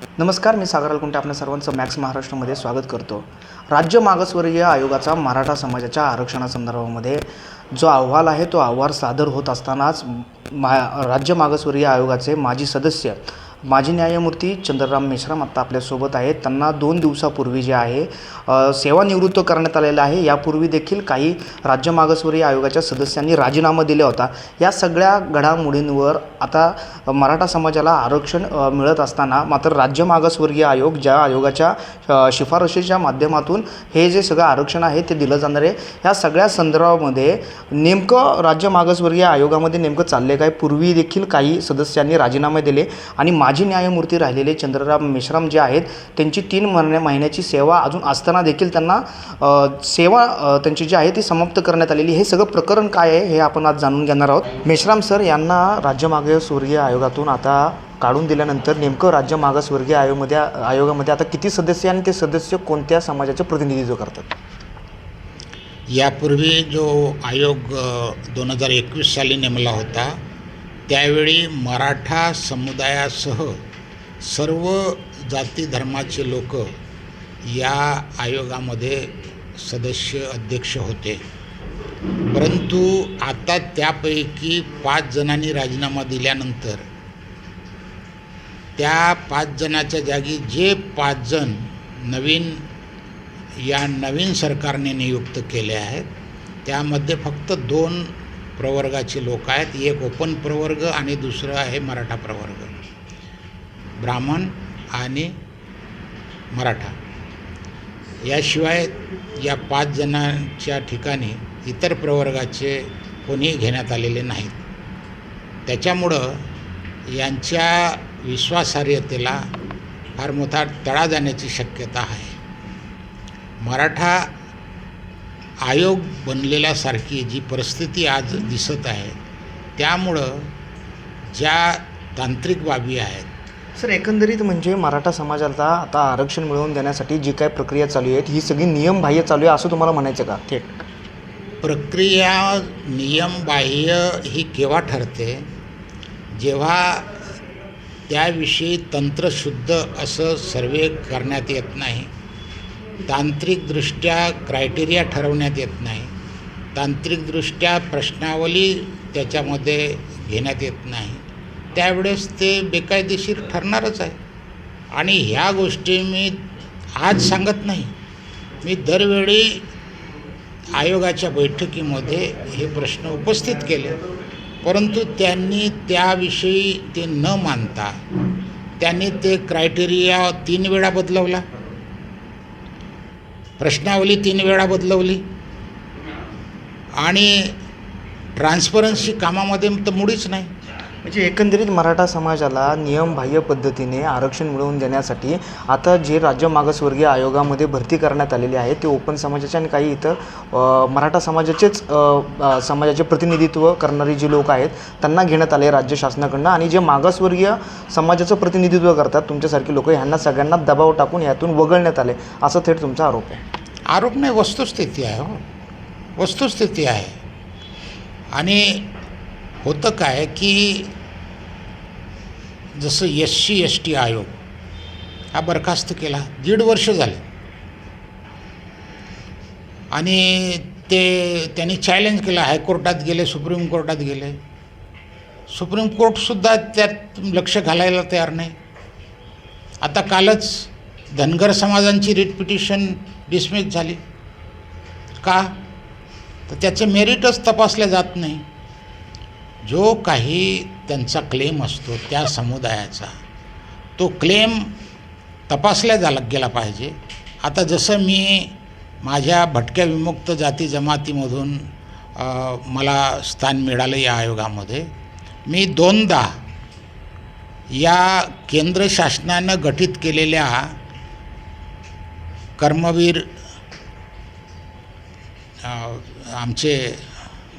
नमस्कार मी सागर अलकुंटे आपल्या सर्वांचं मॅक्स महाराष्ट्रामध्ये स्वागत करतो. राज्य मागासवर्गीय आयोगाचा मराठा समाजाच्या आरक्षणासंदर्भामध्ये जो अहवाल आहे तो अहवाल सादर होत असतानाच मा राज्य मागासवर्गीय आयोगाचे माजी सदस्य माजी न्यायमूर्ती चंद्रराम मेश्राम आत्ता आपल्यासोबत आहेत. त्यांना दोन दिवसापूर्वी जे आहे सेवानिवृत्त करण्यात आलेलं आहे. यापूर्वी देखील काही राज्य मागासवर्गीय आयोगाच्या सदस्यांनी राजीनामा दिला होता. या सगळ्या घडामोडींवर आता मराठा समाजाला आरक्षण मिळत असताना मात्र राज्य मागासवर्गीय आयोग ज्या आयोगाच्या शिफारशीच्या माध्यमातून हे जे सगळं आरक्षण आहे ते दिलं जाणार आहे. ह्या सगळ्या संदर्भामध्ये नेमकं राज्य मागासवर्गीय आयोगामध्ये नेमकं चालले काय? पूर्वी देखील काही सदस्यांनी राजीनामे दिले आणि मा माजी न्यायमूर्ती राहिलेले चंद्रराम मेश्राम जे आहेत त्यांची तीन महिन्या महिन्याची सेवा अजून असताना देखील त्यांना सेवा त्यांची जी आहे ती समाप्त करण्यात आलेली. हे सगळं प्रकरण काय आहे हे आपण आज जाणून घेणार आहोत. मेश्राम सर यांना राज्य मागासवर्गीय आयोगातून आता काढून दिल्यानंतर नेमकं राज्य मागासवर्गीय आयोगमध्ये आयोगामध्ये आता किती सदस्य आणि ते सदस्य कोणत्या समाजाचे प्रतिनिधित्व करतात? यापूर्वी जो आयोग दोन हजार एकवीस साली नेमला होता त्यावेळी मराठा समुदायासह सर्व जाती धर्माचे लोक या आयोगामध्ये सदस्य अध्यक्ष होते. परंतु आता त्यापैकी पाच जणांनी राजीनामा दिल्यानंतर त्या पाच जणाच्या जागी जे पाच जण नवीन या नवीन सरकारने नियुक्त केले आहेत त्यामध्ये फक्त दोन प्रवर्गाचे लोक आहेत. एक ओपन प्रवर्ग आणि दुसरं आहे मराठा प्रवर्ग. ब्राह्मण आणि मराठा. याशिवाय या पाच जणांच्या ठिकाणी इतर प्रवर्गाचे कोणी घेण्यात आलेले नाहीत. त्याच्यामुळं यांच्या विश्वासार्हतेला फार मोठा तडा जाण्याची शक्यता आहे. मराठा आयोग बनलेल्यासारखी जी परिस्थिती आज दिसत आहे त्यामुळं ज्या तांत्रिक बाबी आहेत सर एकंदरीत म्हणजे मराठा समाजाला आता आरक्षण मिळवून देण्यासाठी जी काय प्रक्रिया चालू आहे ही सगळी नियमबाह्य चालू आहे असं तुम्हाला म्हणायचं का? थेट प्रक्रिया नियमबाह्य ही केव्हा ठरते? जेव्हा त्याविषयी तंत्रशुद्ध असं सर्वे करण्यात येत नाही तांत्रिकदृष्ट्या क्रायटेरिया ठरवण्यात येत नाही. तांत्रिकदृष्ट्या प्रश्नावली त्याच्यामध्ये घेण्यात येत नाही. त्यावेळेस ते बेकायदेशीर ठरणारच आहे. आणि ह्या गोष्टी मी आज सांगत नाही. मी दरवेळी आयोगाच्या बैठकीमध्ये हे प्रश्न उपस्थित केले. परंतु त्यांनी त्याविषयी ते न मानता त्यांनी ते क्रायटेरिया तीन वेळा बदलवला. प्रश्नावली तीन वेळा बदलवली. आणि ट्रान्सपरन्सी कामामध्ये तर मुळीच नाही. म्हणजे एकंदरीत मराठा समाजाला नियमबाह्य पद्धतीने आरक्षण मिळवून देण्यासाठी आता जे राज्य मागासवर्गीय आयोगामध्ये भरती करण्यात आलेली आहे ते ओपन समाजाचे आणि काही इतर मराठा समाजाचेच समाजाचे प्रतिनिधित्व करणारी जी लोक आहेत त्यांना घेण्यात आले राज्य शासनाकडनं. आणि जे मागासवर्गीय समाजाचं प्रतिनिधित्व करतात तुमच्यासारखी लोक ह्यांना सगळ्यांना दबाव टाकून यातून वगळण्यात आले असं थेट तुमचा आरोप आहे. आरोप नाही वस्तुस्थिती आहे हो. वस्तुस्थिती आहे. आणि होतं काय की जसं एस सी एस टी आयोग हा बरखास्त केला दीड वर्ष झाले. आणि ते त्यांनी चॅलेंज केलं हायकोर्टात गेले सुप्रीम कोर्टात गेले. सुप्रीम कोर्टसुद्धा त्यात लक्ष घालायला तयार नाही. आता कालच धनगर समाजांची रिट पिटिशन डिसमिस झाली. का? तर त्याचे मेरिटच तपासले जात नाही. जो काही त्यांचा क्लेम असतो त्या समुदायाचा तो क्लेम तपासला झाला गेला पाहिजे. आता जसं मी माझ्या भटक्या विमुक्त जाती जमातीमधून मला स्थान मिळालं या आयोगामध्ये. मी दोनदा या केंद्र शासनानं गठीत केलेल्या कर्मवीर आमचे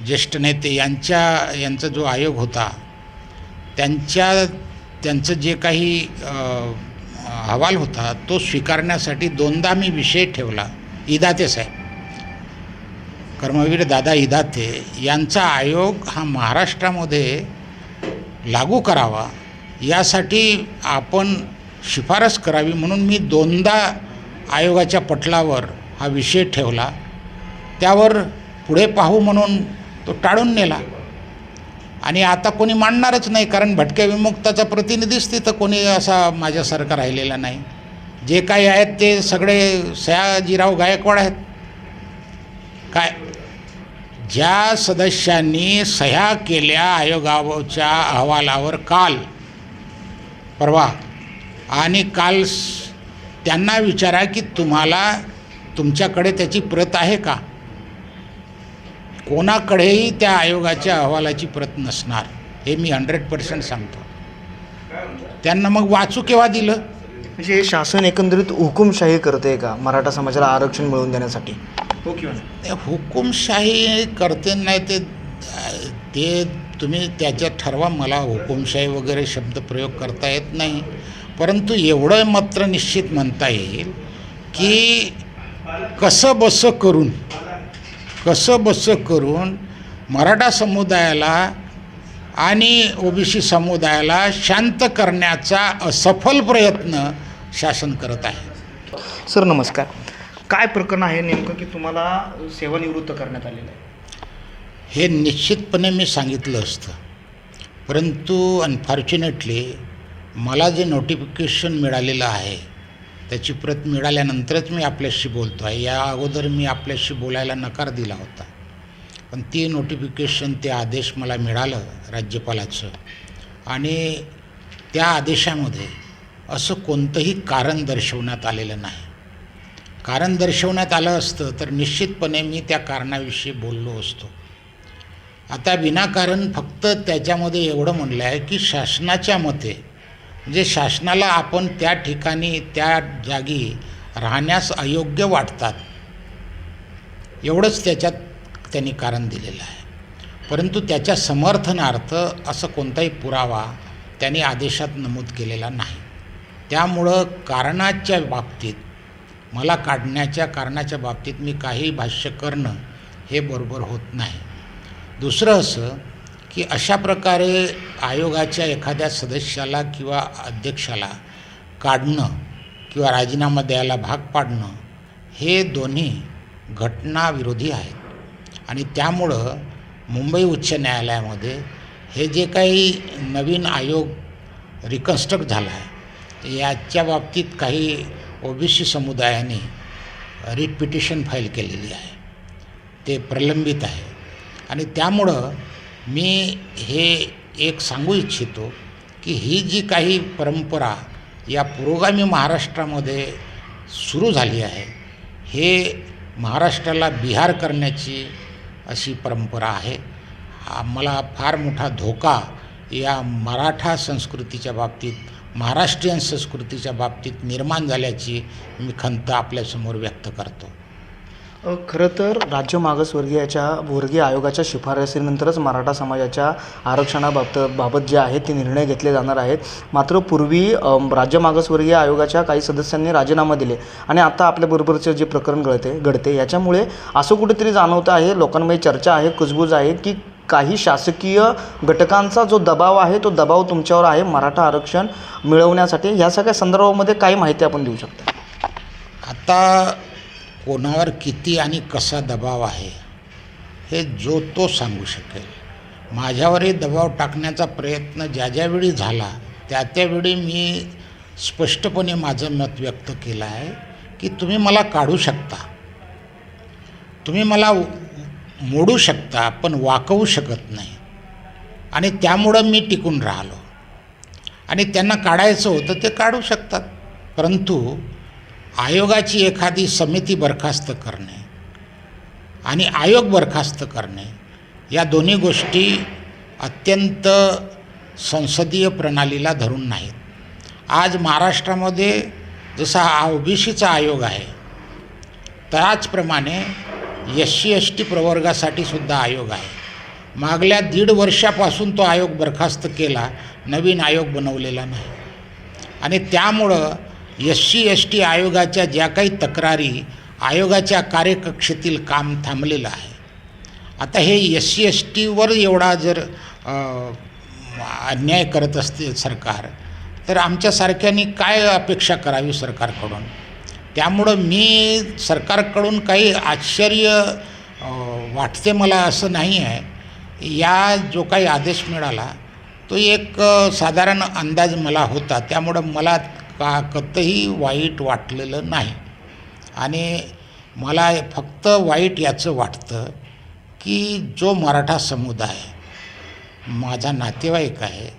ज्येष्ठ नेते यांच्या यांचा जो आयोग होता त्यांच्या त्यांचं जे काही अहवाल होता तो स्वीकारण्यासाठी दोनदा मी विषय ठेवला इदाते साहेब. कर्मवीर दादा इदाते यांचा आयोग हा महाराष्ट्रामध्ये लागू करावा यासाठी आपण शिफारस करावी म्हणून मी दोनदा आयोगाच्या पटलावर हा विषय ठेवला. त्यावर पुढे पाहू म्हणून तो टाळून नेला. आणि आता कोणी मांडणारच नाही कारण भटक्या विमुक्ताचा प्रतिनिधीच तिथं कोणी असा माझ्यासारखा राहिलेला नाही. जे काही आहेत ते सगळे सयाजीराव गायकवाड आहेत. काय? ज्या सदस्यांनी सह्या केल्या आयोगाच्या अहवालावर काल परवा आणि काल त्यांना विचारा की तुम्हाला तुमच्याकडे त्याची प्रत आहे का? कोणाकडेही त्या आयोगाच्या अहवालाची प्रत नसणार हे मी हंड्रेड पर्सेंट सांगतो. त्यांना मग वाचू केव्हा दिलं? म्हणजे हे शासन एकंदरीत हुकुमशाही करते का मराठा समाजाला आरक्षण मिळवून देण्यासाठी? हो किंवा नाही? ते हुकुमशाही करते नाही ते ते तुम्ही त्याच्यात ठरवा मला हुकुमशाही वगैरे शब्द प्रयोग करता येत नाही. परंतु एवढं मात्र निश्चित म्हणता येईल की कसं बसं करून कसं बसं करून मराठा समुदायाला आणि ओबीसी समुदायाला शांत करण्याचा असफल प्रयत्न शासन करत आहे. सर नमस्कार. काय प्रकरण आहे नेमकं की तुम्हाला सेवानिवृत्त करण्यात आलेलं आहे? हे निश्चितपणे मी सांगितलं असतं. परंतु अनफॉर्च्युनेटली मला जे नोटिफिकेशन मिळालेलं आहे त्याची प्रत मिळाल्यानंतरच मी आपल्याशी बोलतो आहे. या अगोदर मी आपल्याशी बोलायला नकार दिला होता. पण ते नोटिफिकेशन ते आदेश मला मिळालं राज्यपालाचं. आणि त्या आदेशामध्ये असं कोणतंही कारण दर्शवण्यात आलेलं नाही. कारण दर्शवण्यात आलं असतं तर निश्चितपणे मी त्या कारणाविषयी बोललो असतो. आता विनाकारण फक्त त्याच्यामध्ये एवढं म्हणलं आहे की शासनाच्या मते जे शासनाला आपण त्या ठिकाणी त्या जागी राहण्यास अयोग्य वाटतात. एवढंच त्याच्यात त्यांनी कारण दिलेलं आहे. परंतु त्याच्या समर्थनार्थ असं कोणताही पुरावा त्यांनी आदेशात नमूद केलेला नाही. त्यामुळं कारणाच्या बाबतीत मला काढण्याच्या कारणाच्या बाबतीत मी काही भाष्य करणं हे बरोबर होत नाही. दुसरं असं की अशा प्रकारे आयोगाच्या एखाद्या सदस्याला किंवा अध्यक्षाला काढणं किंवा राजीनामा द्यायला भाग पाडणं हे दोन्ही घटनाविरोधी आहेत. आणि त्यामुळं मुंबई उच्च न्यायालयामध्ये हे जे काही नवीन आयोग रिकन्स्ट्रक्ट झाला आहे याच्या बाबतीत काही ओबीसी समुदायाने रिट पिटिशन फाईल केलेली आहे. ते प्रलंबित आहे. आणि त्यामुळं मी हे एक सांगू इच्छितो की ही जी काही परंपरा या पुरोगामी महाराष्ट्रामध्ये सुरू झाली आहे हे महाराष्ट्राला बिहार करण्याची अशी परंपरा आहे. मला फार मोठा धोका या मराठा संस्कृतीच्या बाबतीत महाराष्ट्रीयन संस्कृतीच्या बाबतीत निर्माण झाल्याची मी खंत आपल्यासमोर व्यक्त करतो. खरं तर राज्य मागासवर्गीयाच्या वर्गीय आयोगाच्या शिफारसीनंतरच मराठा समाजाच्या आरक्षणाबाबत बाबत जे आहे ते निर्णय घेतले जाणार आहेत. मात्र पूर्वी राज्य मागासवर्गीय आयोगाच्या काही सदस्यांनी राजीनामा दिले आणि आता आपल्याबरोबरचं जे प्रकरण घडते घडते याच्यामुळे असं कुठेतरी जाणवतं आहे लोकांमध्ये चर्चा आहे कुजबूज आहे की काही शासकीय घटकांचा जो दबाव आहे तो दबाव तुमच्यावर आहे मराठा आरक्षण मिळवण्यासाठी? ह्या सगळ्या संदर्भामध्ये काही माहिती आपण देऊ शकता. आता कोणावर किती आणि कसा दबाव आहे हे जो तो सांगू शकेल. माझ्यावरही दबाव टाकण्याचा प्रयत्न ज्या ज्यावेळी झाला त्या त्यावेळी मी स्पष्टपणे माझं मत व्यक्त केलं आहे की तुम्ही मला काढू शकता. तुम्ही मला मोडू शकता पण वाकवू शकत नाही. आणि त्यामुळं मी टिकून राहिलो. आणि त्यांना काढायचं होतं ते काढू शकतात. परंतु आयोगाची एखादी समिती बरखास्त करणे आणि आयोग बरखास्त करणे या दोन्ही गोष्टी अत्यंत संसदीय प्रणालीला धरून नाहीत. आज महाराष्ट्रामध्ये जसा हा ओबीसीचा आयोग आहे त्याचप्रमाणे एस सी एस टी प्रवर्गासाठी सुद्धा आयोग आहे. मागल्या दीड वर्षापासून तो आयोग बरखास्त केला नवीन आयोग बनवलेला नाही. आणि त्यामुळं एस सी एस टी आयोगाच्या ज्या काही तक्रारी आयोगाच्या कार्यकक्षेतील काम थांबलेलं आहे. आता हे एस सी एस टीवर एवढा जर अन्याय करत असते सरकार तर आमच्यासारख्यांनी काय अपेक्षा करावी सरकारकडून? त्यामुळं मी सरकारकडून काही आश्चर्य वाटते मला असं नाही आहे. या जो काही आदेश मिळाला तो एक साधारण अंदाज मला होता. त्यामुळं मला काकतही वाईट वाटलेलं नाही. आणि मला फक्त वाईट याचं वाटतं की जो मराठा समुदाय माझा नातेवाईक आहे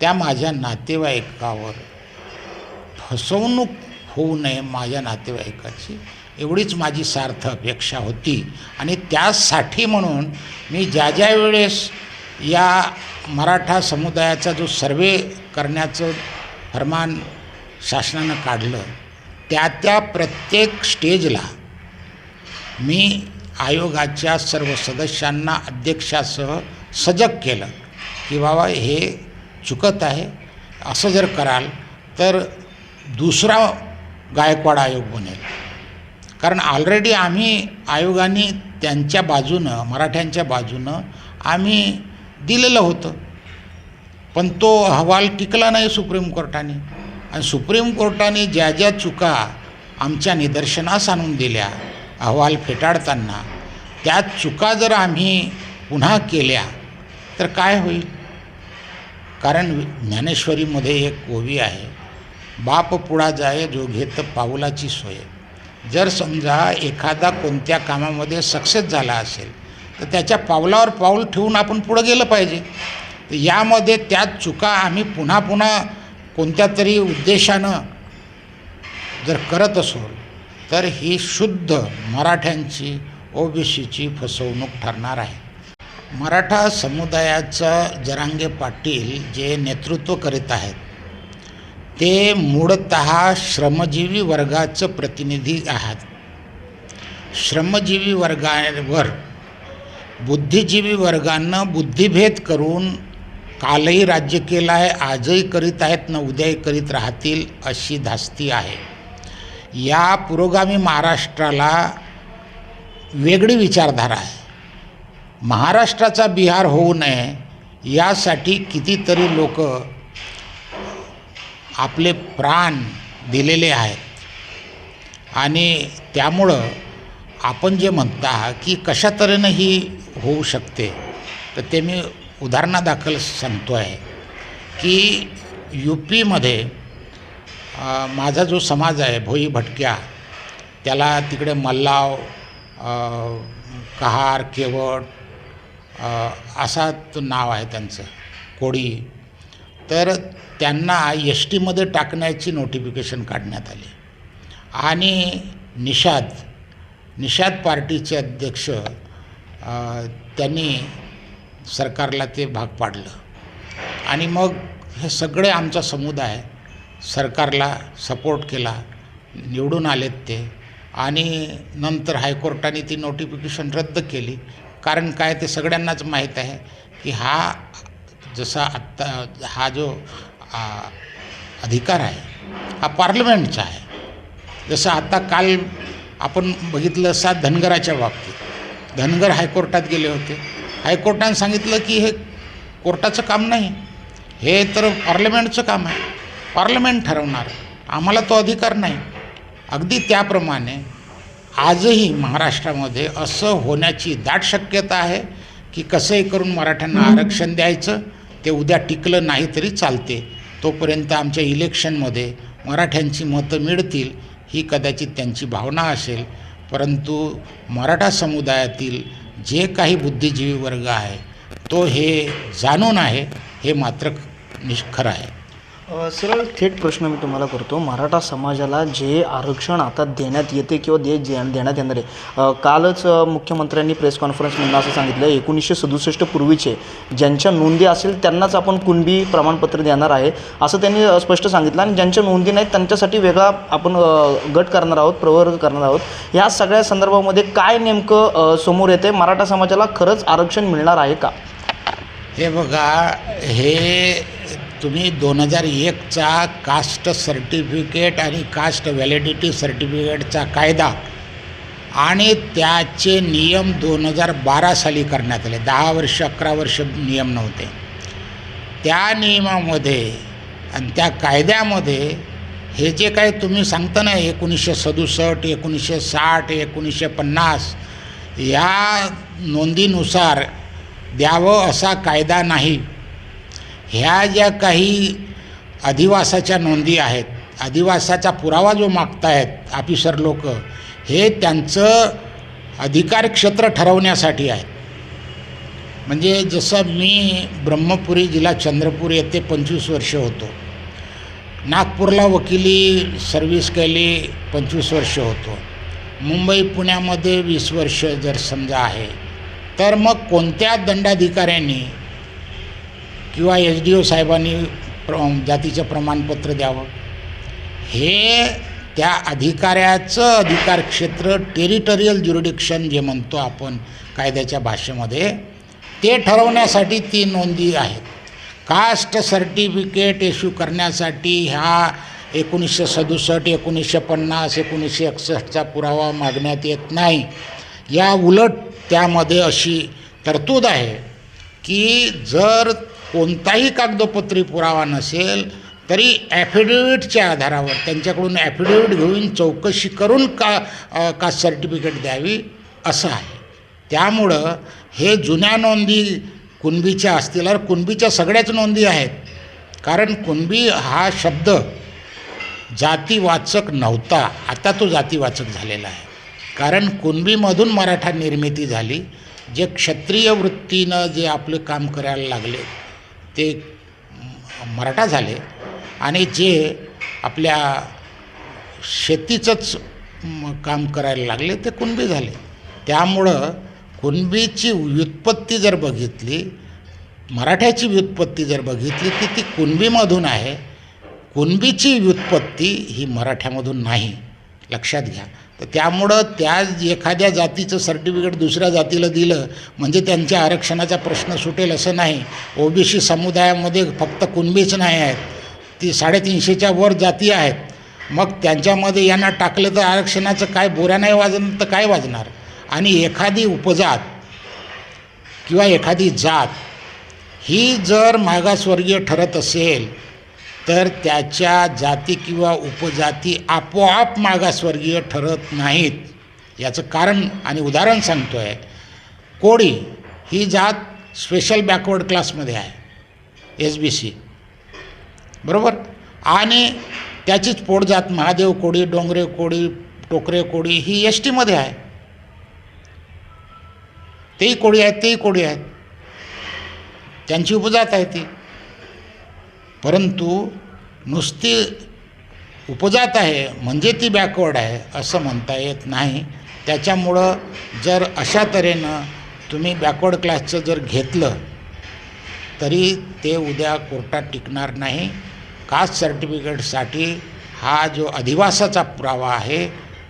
त्या माझ्या नातेवाईकावर फसवणूक होऊ नये माझ्या नातेवाईकाची एवढीच माझी सार्थ अपेक्षा होती. आणि त्यासाठी म्हणून मी ज्या ज्या वेळेस या मराठा समुदायाचा जो सर्वे करण्याचं फरमान शासनानं काढलं त्या त्या प्रत्येक स्टेजला मी आयोगाच्या सर्व सदस्यांना अध्यक्षासह सजग केलं की बाबा हे चुकत आहे असं जर कराल तर दुसरा गायकवाड आयोग बनेल. कारण ऑलरेडी आम्ही आयोगाने त्यांच्या बाजूनं मराठ्यांच्या बाजूनं आम्ही दिलेलं होतं. पण तो अहवाल टिकला नाही सुप्रीम कोर्टाने. आणि सुप्रीम कोर्टाने ज्या ज्या चुका आमच्या निदर्शनास आणून दिल्या अहवाल फेटाळताना त्या चुका जर आम्ही पुन्हा केल्या तर काय होईल? कारण ज्ञानेश्वरीमध्ये एक ओवी आहे बाप पुढा जाय जो घेत पाऊलाची सोय. जर समजा एखादा कोणत्या कामामध्ये सक्सेस झाला असेल तर त्याच्या पावलावर पाऊल ठेवून आपण पुढं गेलं पाहिजे. तर यामध्ये त्या चुका आम्ही पुन्हा पुन्हा कोणत्या तरी उद्देशानं जर करत असो तर ही शुद्ध मराठ्यांची ओबीसीची फसवणूक ठरणार आहे. मराठा समुदायाचं जरांगे पाटील जे नेतृत्व करीत आहेत ते मूळत श्रमजीवी वर्गाचं प्रतिनिधी आहात. श्रमजीवी वर्गावर बुद्धिजीवी वर्गानं बुद्धिभेद करून कालही राज्य केलं आहे आजही करीत आहेत न उद्याही करीत राहतील अशी धास्ती आहे. या पुरोगामी महाराष्ट्राला वेगळी विचारधारा आहे. महाराष्ट्राचा बिहार होऊ नये यासाठी कितीतरी लोक आपले प्राण दिलेले आहेत. आणि त्यामुळं आपण जे म्हणता की कशा तऱ्हेनं ही होऊ शकते तर ते मी उदाहरणादाखल सांगतो आहे की यू पीमध्ये माझा जो समाज आहे भोई भटक्या त्याला तिकडे मल्लाव कहार केवट असा नाव आहे त्यांचं कोळी. तर त्यांना एस टीमध्ये टाकण्याची नोटिफिकेशन काढण्यात आली. आणि निषाद निषाद पार्टीचे अध्यक्ष त्यांनी सरकारला ते भाग पाडलं. आणि मग हे सगळे आमचा समुदाय सरकारला सपोर्ट केला निवडून आलेत ते. आणि नंतर हायकोर्टाने ती नोटिफिकेशन रद्द केली. कारण काय ते सगळ्यांनाच माहीत आहे की हा जसा आत्ता हा जो आ, अधिकार आहे हा पार्लमेंटचा आहे. जसं आता काल आपण बघितलं असा धनगराच्या बाबतीत. धनगर हायकोर्टात गेले होते. हायकोर्टाने सांगितलं की हे कोर्टाचं काम नाही. हे तर पार्लमेंटचं काम आहे. पार्लमेंट ठरवणार. आम्हाला तो अधिकार नाही. अगदी त्याप्रमाणे आजही महाराष्ट्रामध्ये असं होण्याची दाट शक्यता आहे की कसंही करून मराठ्यांना आरक्षण द्यायचं ते उद्या टिकलं नाही तरी चालते. तोपर्यंत आमच्या इलेक्शनमध्ये मराठ्यांची मतं मिळतील ही कदाचित त्यांची भावना असेल. परंतु मराठा समुदायातील जे काही बुद्धिजीवी वर्ग आहे तो हे जाणून आहे हे मात्र निष्खर आहे. सरळ थेट प्रश्न मी तुम्हाला करतो. मराठा समाजाला जे आरक्षण आता देण्यात येते किंवा दे देण्यात येणार आहे कालच मुख्यमंत्र्यांनी प्रेस कॉन्फरन्समधून असं सांगितलं एकोणीसशे सदुसष्ट पूर्वीचे ज्यांच्या नोंदी असेल त्यांनाच आपण कुणबी प्रमाणपत्र देणार आहे असं त्यांनी स्पष्ट सांगितलं. आणि ज्यांच्या नोंदी नाहीत त्यांच्यासाठी वेगळा आपण गट करणार आहोत प्रवर्ग करणार आहोत. ह्या सगळ्या संदर्भामध्ये काय नेमकं समोर येते मराठा समाजाला खरंच आरक्षण मिळणार आहे का? हे बघा हे तुम्ही दोन हजार एकचा कास्ट सर्टिफिकेट आणि कास्ट व्हॅलिडिटी सर्टिफिकेटचा कायदा आणि त्याचे नियम दोन हजार बारा साली करण्यात आले. दहा वर्ष अकरा वर्ष नियम नव्हते. त्या नियमामध्ये आणि त्या कायद्यामध्ये हे जे काय तुम्ही सांगता ना एकोणीसशे सदुसष्ट एकोणीसशे साठ एकोणीसशे पन्नास या नोंदीनुसार द्यावं असा कायदा नाही. ह्या ज्या काही अधिवासाच्या नोंदी आहेत अधिवासाचा पुरावा जो मागतायत ऑफिसर लोक हे त्यांचं अधिकार क्षेत्र ठरवण्यासाठी आहे म्हणजे जसं मी ब्रह्मपुरी जिल्हा चंद्रपूर येथे पंचवीस वर्ष होतो. नागपूरला वकिली सर्व्हिस केली पंचवीस वर्ष होतो. मुंबई पुण्यामध्ये वीस वर्ष जर समजा आहे तर मग कोणत्या दंडाधिकाऱ्यांनी किंवा एच डी ओ साहेबांनी प्र जातीचं प्रमाणपत्र द्यावं. हे त्या अधिकाऱ्याचं अधिकार क्षेत्र टेरिटोरियल ज्युरिडिक्शन जे म्हणतो आपण कायद्याच्या भाषेमध्ये ते ठरवण्यासाठी ती नोंदी आहेत. कास्ट सर्टिफिकेट इश्यू करण्यासाठी ह्या एकोणीसशे सदुसष्ट एकोणीसशे पन्नास एकोणीसशे एकसष्टचा पुरावा मागण्यात येत नाही. या उलट त्यामध्ये अशी तरतूद आहे की जर कोणताही कागदोपत्री पुरावा नसेल तरी ॲफिडेविटच्या आधारावर त्यांच्याकडून ॲफिडेविट घेऊन चौकशी करून का कास्ट सर्टिफिकेट द्यावी असं आहे. त्यामुळं हे जुन्या नोंदी कुणबीच्या असतील तर कुणबीच्या सगळ्याच नोंदी आहेत. कारण कुणबी हा शब्द जातीवाचक नव्हता आता तो जातीवाचक झालेला आहे. कारण कुणबीमधून मराठा निर्मिती झाली जे क्षत्रिय वृत्तीनं जे आपले काम करायला लागले ते मराठा झाले आणि जे आपल्या शेतीचंच काम करायला लागले ते कुणबी झाले. त्यामुळं कुणबीची व्युत्पत्ती जर बघितली मराठ्याची व्युत्पत्ती जर बघितली की ती कुणबीमधून आहे कुणबीची व्युत्पत्ती ही मराठ्यामधून नाही. लक्षात घ्या. तर त्यामुळं त्या एखाद्या जातीचं सर्टिफिकेट दुसऱ्या जातीला दिलं म्हणजे त्यांच्या आरक्षणाचा प्रश्न सुटेल असं नाही. ओबीसी समुदायामध्ये फक्त कुणबीच नाही आहेत. ती साडेतीनशेच्या वर जाती आहेत. मग त्यांच्यामध्ये यांना टाकलं तर आरक्षणाचं काय बोऱ्या नाही वाजणार तर काय वाजणार? आणि एखादी उपजात किंवा एखादी जात ही जर मागासवर्गीय ठरत असेल तर त्याच्या जाती किंवा उपजाती आपोआप मागासवर्गीय ठरत नाहीत. याचं कारण आणि उदाहरण सांगतो आहे कोळी ही जात स्पेशल बॅकवर्ड क्लासमध्ये आहे. एस बी सी बरोबर? आणि त्याचीच पोटजात महादेव कोळी डोंगरे कोळी टोकरे कोळी ही एस टीमध्ये आहे. तेही कोळी आहेत तेही कोळी आहेत. त्यांची उपजात आहे ती. परंतु नुसती उपजात आहे म्हणजे ती बॅकवर्ड आहे असं म्हणता येत नाही. त्याच्यामुळं जर अशा तऱ्हेनं तुम्ही बॅकवर्ड क्लासचं जर घेतलं तरी ते उद्या कोर्टात टिकणार नाही. कास्ट सर्टिफिकेटसाठी हा जो अधिवासाचा पुरावा आहे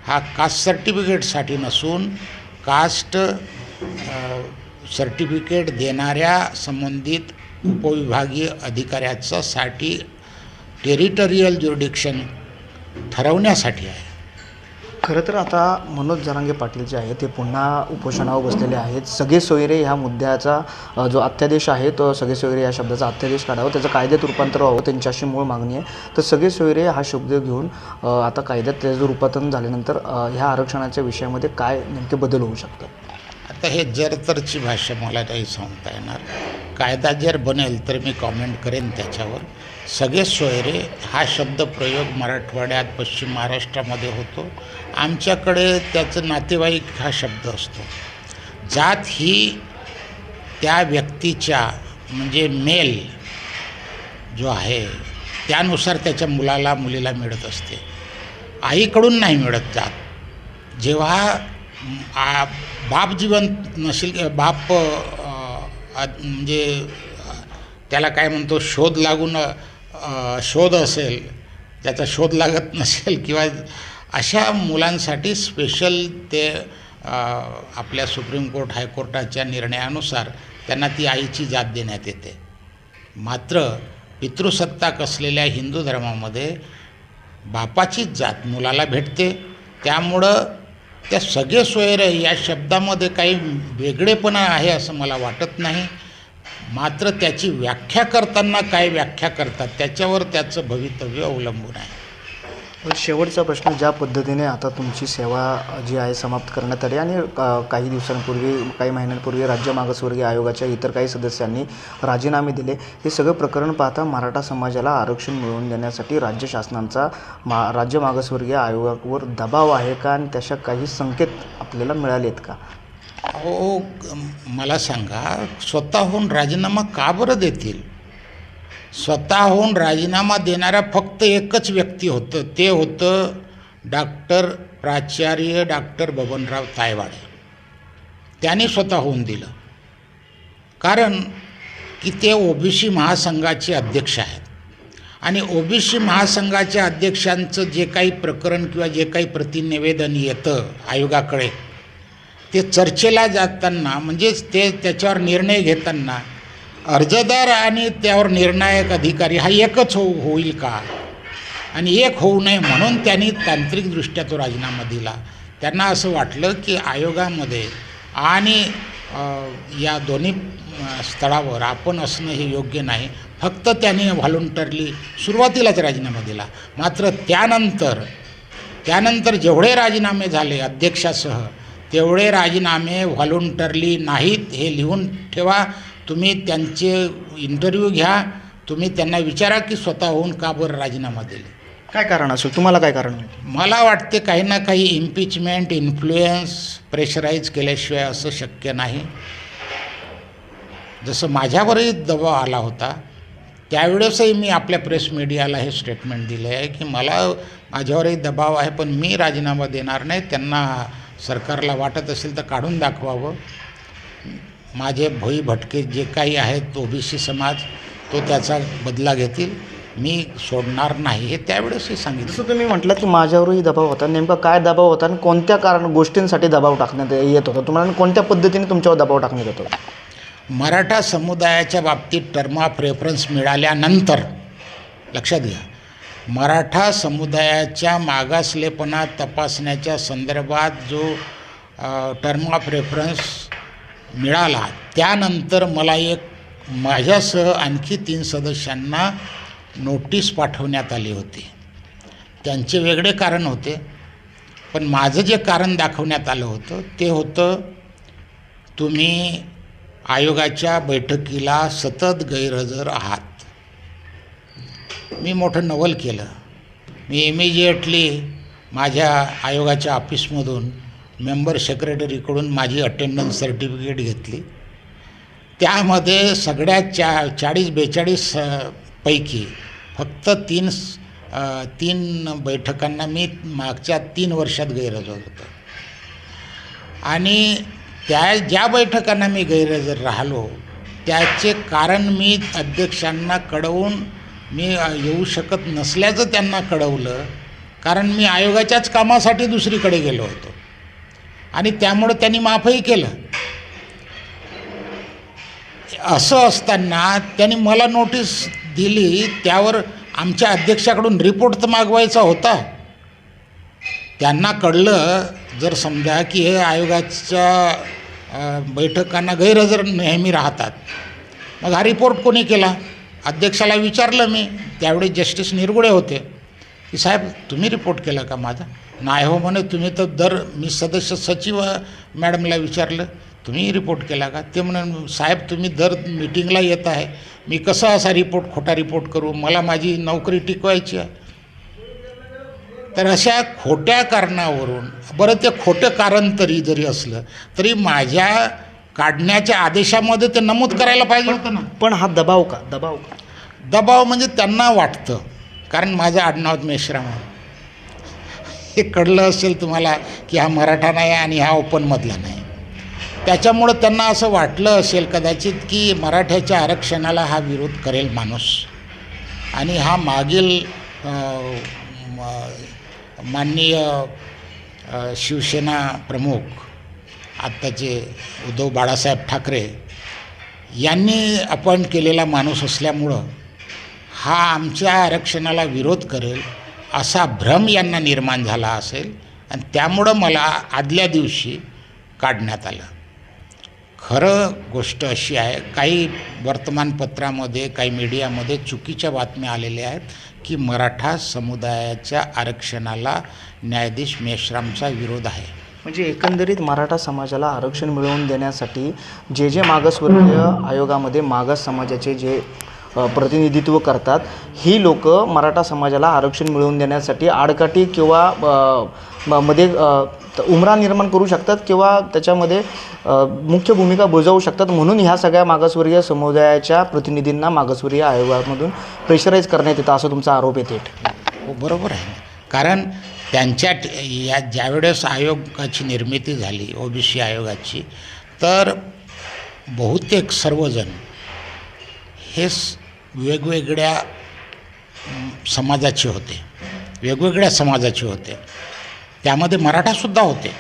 हा कास्ट सर्टिफिकेटसाठी नसून कास्ट सर्टिफिकेट देणाऱ्या संबंधित उपविभागीय अधिकाऱ्याचं साठी टेरिटोरियल ज्युरिडिक्शन ठरवण्यासाठी आहे. खरं तर आता मनोज जरांगे पाटील जे आहेत ते पुन्हा उपोषणावर बसलेले आहेत. सगळे सोयरे ह्या मुद्द्याचा जो अत्यादेश आहे तो सगळे सोयरे या शब्दाचा अत्यादेश काढावा. त्याचं कायद्यात रूपांतर व्हावं त्यांची अशी मूळ मागणी आहे. तर सगळे सोयरे हा शब्द घेऊन आता कायद्यात त्याचं रूपांतरण झाल्यानंतर ह्या आरक्षणाच्या विषयामध्ये काय नेमके बदल होऊ शकतात? आता हे जर तरची भाषा मला नाही सांगता येणार. कायदा जर बनेल तर मी कॉमेंट करेन त्याच्यावर. सगळे सोयरे हा शब्द प्रयोग मराठवाड्यात पश्चिम महाराष्ट्रामध्ये होतो. आमच्याकडे त्याचं नातेवाईक हा शब्द असतो. जात ही त्या व्यक्तीच्या म्हणजे मेल जो आहे त्यानुसार त्याच्या मुलाला मुलीला मिळत असते. आईकडून नाही मिळत जात. जेव्हा आ, बाप जीवन नसेल बाप म्हणजे त्याला काय म्हणतो शोध लागून शोध असेल त्याचा शोध लागत नसेल किंवा अशा मुलांसाठी स्पेशल ते आपल्या सुप्रीम कोर्ट हायकोर्टाच्या निर्णयानुसार त्यांना ती आईची जात देण्यात येते. मात्र पितृसत्ताक असलेल्या हिंदू धर्मामध्ये बापाचीच जात मुलाला भेटते. त्यामुळं त्या सगळे सोयरे या शब्दामध्ये काही वेगळेपणा आहे असं मला वाटत नाही. मात्र त्याची व्याख्या करताना काय व्याख्या करतात त्याच्यावर त्याचं भवितव्य अवलंबून आहे. शेवटचा प्रश्न ज्या पद्धतीने आता तुमची सेवा जी आहे समाप्त करण्यात आली आणि काही दिवसांपूर्वी काही महिन्यांपूर्वी राज्य मागासवर्गीय आयोगाच्या इतर काही सदस्यांनी राजीनामे दिले हे सगळं प्रकरण पाहता मराठा समाजाला आरक्षण मिळवून देण्यासाठी राज्य शासनाचा मा राज्य मागासवर्गीय आयोगावर दबाव आहे का? आणि तशा काही संकेत आपल्याला मिळाले आहेत का? अहो मला सांगा स्वतःहून राजीनामा का बरं देतील? स्वतःहून राजीनामा देणारा फक्त एकच व्यक्ती होतं. ते होतं डॉक्टर प्राचार्य डॉक्टर बबनराव तायवाडे. त्याने स्वतःहून दिलं. कारण की ते ओबीसी महासंघाचे अध्यक्ष आहेत. आणि ओबीसी महासंघाच्या अध्यक्षांचं जे काही प्रकरण किंवा जे काही प्रतिनिवेदन येतं आयोगाकडे ते चर्चेला जाताना म्हणजेच ते त्याच्यावर निर्णय घेताना अर्जदार आणि त्यावर निर्णायक अधिकारी हा एकच हो होईल का? आणि एक होऊ नये म्हणून त्यांनी तांत्रिकदृष्ट्या तो राजीनामा दिला. त्यांना असं वाटलं की आयोगामध्ये आणि या दोन्ही स्थळावर आपण असणं हे योग्य नाही. फक्त त्यांनी व्हॉलंटरली सुरुवातीलाच राजीनामा दिला. मात्र त्यानंतर त्यानंतर जेवढे राजीनामे झाले अध्यक्षासह तेवढे राजीनामे व्हॉलंटरली नाहीत हे लिहून ठेवा. तुम्ही त्यांचे इंटरव्ह्यू घ्या. तुम्ही त्यांना विचारा की स्वतःहून का बरं राजीनामा दिले. काय कारण असेल तुम्हाला काय कारण? मला वाटते काही ना काही इम्पिचमेंट इन्फ्लुएन्स प्रेशराईज केल्याशिवाय असं शक्य नाही. जसं माझ्यावरही दबाव आला होता त्यावेळेसही मी आपल्या प्रेस मीडियाला हे स्टेटमेंट दिलं आहे की मला माझ्यावरही दबाव आहे पण मी राजीनामा देणार नाही. त्यांना सरकारला वाटत असेल तर काढून दाखवावं. माझे भोई भटके जे काही आहेत ओबीसी समाज तो त्याचा बदला घेतील. मी सोडणार नाही हे त्यावेळेसही सांगितलं. जसं तुम्ही म्हटलं की माझ्यावरही दबाव होता. नेमका काय दबाव होता आणि कोणत्या कारण गोष्टींसाठी दबाव टाकण्यात येत होता? तुम्हाला कोणत्या पद्धतीने तुमच्यावर दबाव टाकण्यात येत होता? मराठा समुदायाच्या बाबतीत टर्म ऑफ रेफरन्स मिळाल्यानंतर लक्षात घ्या मराठा समुदायाच्या मागासलेपणा तपासण्याच्या संदर्भात जो टर्म ऑफ रेफरन्स मिळाला. त्यानंतर मला एक माझ्यासह आणखी तीन सदस्यांना नोटीस पाठवण्यात आली होती. त्यांचे वेगळे कारण होते पण माझं जे कारण दाखवण्यात आलं होतं ते होतं तुम्ही आयोगाच्या बैठकीला सतत गैरहजर आहात. मी मोठं नवल केलं. मी इमिजिएटली माझ्या आयोगाच्या ऑफिसमधून मेंबर सेक्रेटरीकडून माझी अटेंडन्स सर्टिफिकेट घेतली. त्यामध्ये सगळ्या चा चाळीस बेचाळीस पैकी फक्त तीन तीन बैठकांना मी मागच्या तीन वर्षात गैरहजर होतो. आणि त्या ज्या बैठकांना मी गैरहजर राहिलो त्याचे कारण मी अध्यक्षांना कळवून मी येऊ शकत नसल्याचं त्यांना कळवलं कारण मी आयोगाच्याच कामासाठी दुसरीकडे गेलो होतो. आणि त्यामुळं त्यांनी माफही केलं. असं असताना त्यांनी मला नोटीस दिली त्यावर आमच्या अध्यक्षाकडून रिपोर्ट तर मागवायचा होता. त्यांना कळलं जर समजा की हे आयोगाच्या बैठकांना गैरहजर नेहमी राहतात. मग हा रिपोर्ट कोणी केला? अध्यक्षाला विचारलं मी त्यावेळी जस्टिस निरगुडे होते. की साहेब तुम्ही रिपोर्ट केला का माझा? नाही हो म्हणे तुम्ही तर दर मी सदस्य सचिव मॅडमला विचारलं तुम्ही रिपोर्ट केला का? ते म्हणे साहेब तुम्ही दर मिटिंगला येत आहे मी कसा असा रिपोर्ट खोटा रिपोर्ट करू? मला माझी नोकरी टिकवायची आहे. तर अशा खोट्या कारणावरून बरं ते खोटं कारण तरी जरी असलं तरी माझ्या काढण्याच्या आदेशामध्ये ते नमूद करायला पाहिजे होतं ना. पण हा दबाव का? दबाव का? दबाव म्हणजे त्यांना वाटतं कारण माझं आडनाव मेश्राम आहे हे कळलं असेल तुम्हाला की हा मराठा नाही आणि हा ओपनमधला नाही. त्याच्यामुळं त्यांना असं वाटलं असेल कदाचित की मराठ्याच्या आरक्षणाला हा विरोध करेल माणूस. आणि हा मागील माननीय शिवसेना प्रमुख आत्ताचे उद्धव बाळासाहेब ठाकरे यांनी अपॉइंट केलेला माणूस असल्यामुळं हा आमच्या आरक्षणाला विरोध करेल असा भ्रम यांना निर्माण झाला असेल आणि त्यामुळं मला आदल्या दिवशी काढण्यात आलं. खरं गोष्ट अशी आहे काही वर्तमानपत्रामध्ये काही मीडियामध्ये चुकीच्या बातम्या आलेल्या आहेत की मराठा समुदायाच्या आरक्षणाला न्यायाधीश मेश्रामचा विरोध आहे. म्हणजे एकंदरीत मराठा समाजाला आरक्षण मिळवून देण्यासाठी जे जे मागासवर्गीय आयोगामध्ये मागास समाजाचे जे प्रतिनिधित्व करतात. ही लोक मराठा समाजाला आरक्षण मिळवून देण्यासाठी आडकाठी किंवा मध्ये उमरा निर्माण करू शकतात किंवा त्याच्यामध्ये मुख्य भूमिका बजावू शकतात. म्हणून ह्या सगळ्या मागासवर्गीय समुदायाच्या प्रतिनिधींना मागासवर्गीय आयोगामधून प्रेशराईज करण्यात येतं असं तुमचा आरोप आहे थेट. हो, बरोबर आहे. कारण त्यांच्या या ज्यावेळेस आयोगाची निर्मिती झाली ओ बी सी आयोगाची तर बहुतेक सर्वजण हे स- वेगवेगळ्या समाजाचे होते. वेगवेगळ्या समाजाचे होते. त्यामध्ये मराठासुद्धा होते.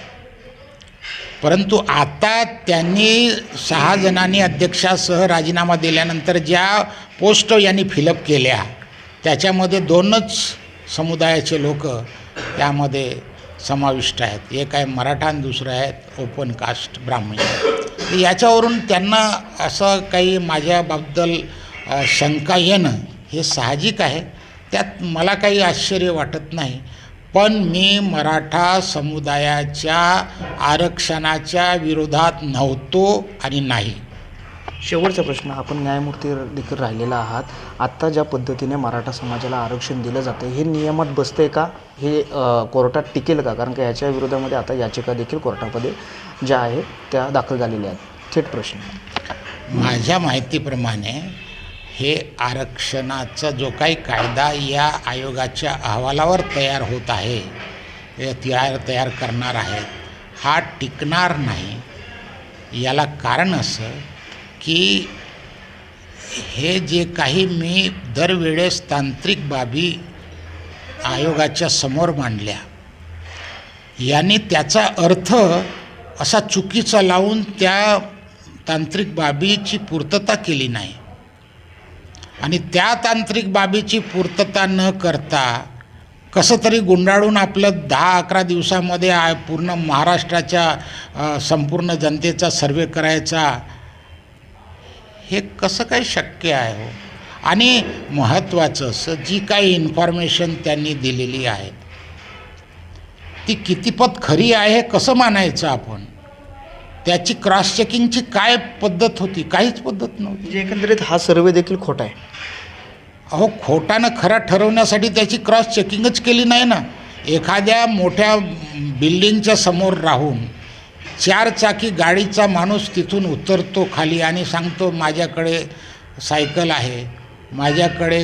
परंतु आता त्यांनी सहा जणांनी अध्यक्षासह राजीनामा दिल्यानंतर ज्या पोस्ट यांनी फिलअप केल्या त्याच्यामध्ये दोनच समुदायाचे लोक त्यामध्ये समाविष्ट आहेत. एक आहे मराठा आणि दुसरं आहेत ओपन कास्ट ब्राह्मण. याच्यावरून त्यांना असं काही माझ्याबद्दल बाबद्दल शंका येणं हे साहजिक आहे. त्यात मला काही आश्चर्य वाटत नाही. पण मी मराठा समुदायाच्या आरक्षणाच्या विरोधात नव्हतो आणि नाही. शेवटचा प्रश्न. आपण न्यायमूर्ती देखील राहिलेला आहात. आत्ता ज्या पद्धतीने मराठा समाजाला आरक्षण दिलं जातं हे नियमात बसतंय का? हे कोर्टात टिकेल का? कारण का याच्या विरोधामध्ये आता याचिका देखील कोर्टामध्ये ज्या आहेत त्या दाखल झालेल्या आहेत. थेट प्रश्न. माझ्या माहितीप्रमाणे हे आरक्षणाचा जो काही कायदा या आयोगाच्या अहवालावर तयार होत आहे तयार तयार करणार आहेत हा टिकणार नाही. याला कारण असं की हे जे काही मी दरवेळेस तांत्रिक बाबी आयोगाच्या समोर मांडल्या यांनी त्याचा अर्थ असा चुकीचा लावून त्या तांत्रिक बाबीची पूर्तता केली नाही. आणि त्या तांत्रिक बाबीची पूर्तता न करता कसं तरी गुंडाळून आपलं दहा अकरा दिवसामध्ये आय पूर्ण महाराष्ट्राच्या संपूर्ण जनतेचा सर्वे करायचा हे कसं काय शक्य आहे हो? आणि महत्त्वाचं असं जी काही इन्फॉर्मेशन त्यांनी दिलेली आहे ती कितीपत खरी आहे कसं मानायचं आपण? त्याची क्रॉस चेकिंगची काय पद्धत होती? काहीच पद्धत नव्हती. म्हणजे एकंदरीत हा सर्वे देखील खोटा आहे. अहो खोटानं खरा ठरवण्यासाठी त्याची क्रॉस चेकिंगच केली नाही ना. एखाद्या मोठ्या बिल्डिंगच्या समोर राहून चार चाकी गाडीचा माणूस तिथून उतरतो खाली आणि सांगतो माझ्याकडे सायकल आहे माझ्याकडे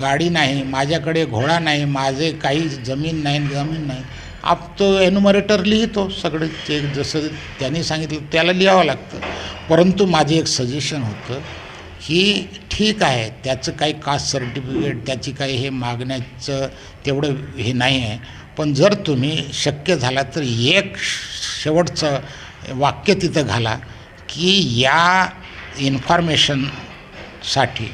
गाडी नाही माझ्याकडे घोडा नाही माझे काही जमीन नाही जमीन नाही. आप तो एन्युमरेटर लिहितो सगळे ते जसं त्यांनी सांगितलं त्याला लिहावं लागतं. परंतु माझे एक सजेशन होतं की ठीक आहे त्याचं काही कास्ट सर्टिफिकेट त्याची काही हे मागण्याचं तेवढं हे नाही आहे. पण जर तुम्ही शक्य झाला तर एक शेवटचं वाक्य तिथं घाला की या इन्फॉर्मेशनसाठी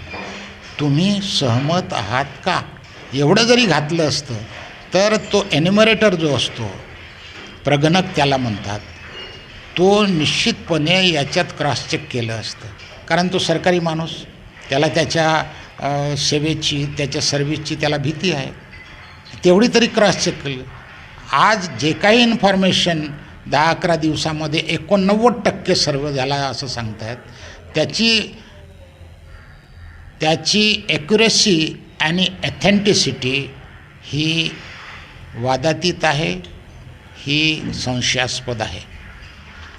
तुम्ही सहमत आहात का? एवढं जरी घातलं असतं तर तो एनिमरेटर जो असतो प्रगणक त्याला म्हणतात तो निश्चितपणे याच्यात क्रॉस चेक केलं असतं. कारण तो सरकारी माणूस त्याला त्याच्या सेवेची त्याच्या सर्व्हिसची त्याला भीती आहे. तेवढी तरी क्रॉस चेक केलं. आज जे काही इन्फॉर्मेशन दहा अकरा दिवसामध्ये एकोणनव्वद टक्के सर्व झाला असं सांगतायत त्याची त्याची ॲक्युरेसी आणि ॲथेंटिसिटी ही वादातीत आहे ही संशयास्पद आहे.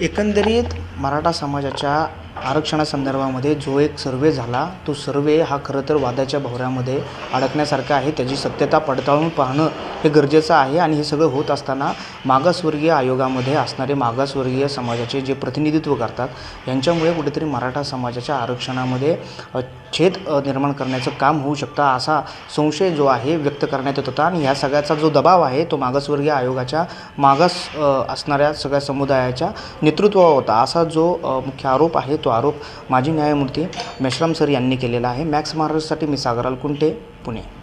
एकंदरीत मराठा समाजाच्या आरक्षणासंदर्भामध्ये जो एक सर्वे झाला तो सर्वे हा खरं तर वादाच्या भोवऱ्यामध्ये अडकण्यासारखा आहे. त्याची सत्यता पडताळून पाहणं हे गरजेचं आहे आणि हे सगळं होत असताना मागासवर्गीय आयोगामध्ये असणारे मागासवर्गीय समाजाचे जे प्रतिनिधित्व करतात यांच्यामुळे कुठेतरी मराठा समाजाच्या आरक्षणामध्ये छेद निर्माण करण्याचं काम होऊ शकतं असा संशय जो आहे व्यक्त करण्यात येत होता. आणि ह्या सगळ्याचा जो दबाव आहे तो मागासवर्गीय आयोगाच्या मागास असणाऱ्या सगळ्या समुदायाच्या नेतृत्वावर होता. असा जो मुख्य आरोप आहे तो तो आरोप माजी न्यायमूर्ती मेश्राम सर यांनी केलेला आहे. मॅक्स महाराष्ट्रासाठी मी सागराल कुंटे पुणे.